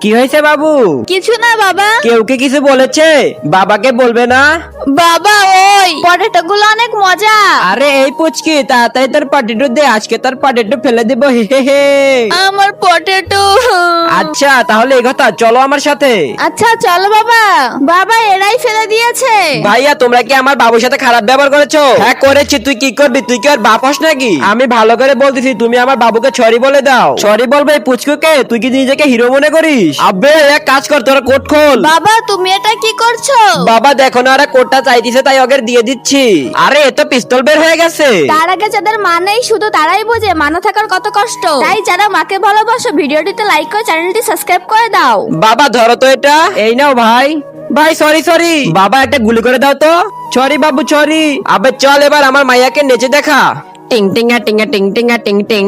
কি হয়েছে বাবু? কিছু না বাবা। কেউ কে কিছু বলেছে? বাবাকে বলবে না? বাবা ওই পটেটো গুলো অনেক মজা। আরে এই পুচকি তাড়াতাড়ি তার পাটেটো দে আজকে তার পাটেটো ফেলে দিব হে হে আমার আচ্ছা তাহলে এই কথা চলো আমার সাথে। আচ্ছা চলো বাবা। বাবা এরাই ফেলে দিয়েছে। ভাইয়া তোমরা কি আমার বাবুর সাথে খারাপ ব্যবহার করেছ? হ্যাঁ করেছি। তুই কি করবি? তুই কি আর বাপ হস নাকি? আমি ভালো করে বলতেছি তুমি আমার বাবুকে ছড়ি বলে দাও। ছড়ি বলবে পুচকুকে? তুই কি নিজেকে হিরো মনে করিস? আবে এক কাজ কর তোরা কোট খোল। বাবা তুমি এটা কি করছ? বাবা দেখো না ওরা কোটটা চাইতিছে তাই ওকে দিয়ে দিচ্ছি। আরে এ তো পিস্তল বের হয়ে গেছে। তার আগে যাদের মা নেই শুধু তারাই বোঝে মানা থাকার কত কষ্ট। তাই যারা মাকে ভালোবাসো ভিডিওটিতে লাইক করে চ্যানেলটি সাবস্ক্রাইব করে দাও। বাবা ধরো তো এটা। এই নাও ভাই। ভাই সরি সরি বাবা একটা গুলি করে দাও তো। সরি বাবু সরি আবে চল এবার আমার মাইয়াকে নেচে দেখা। টিং টিং টিং টিং টিং টিং।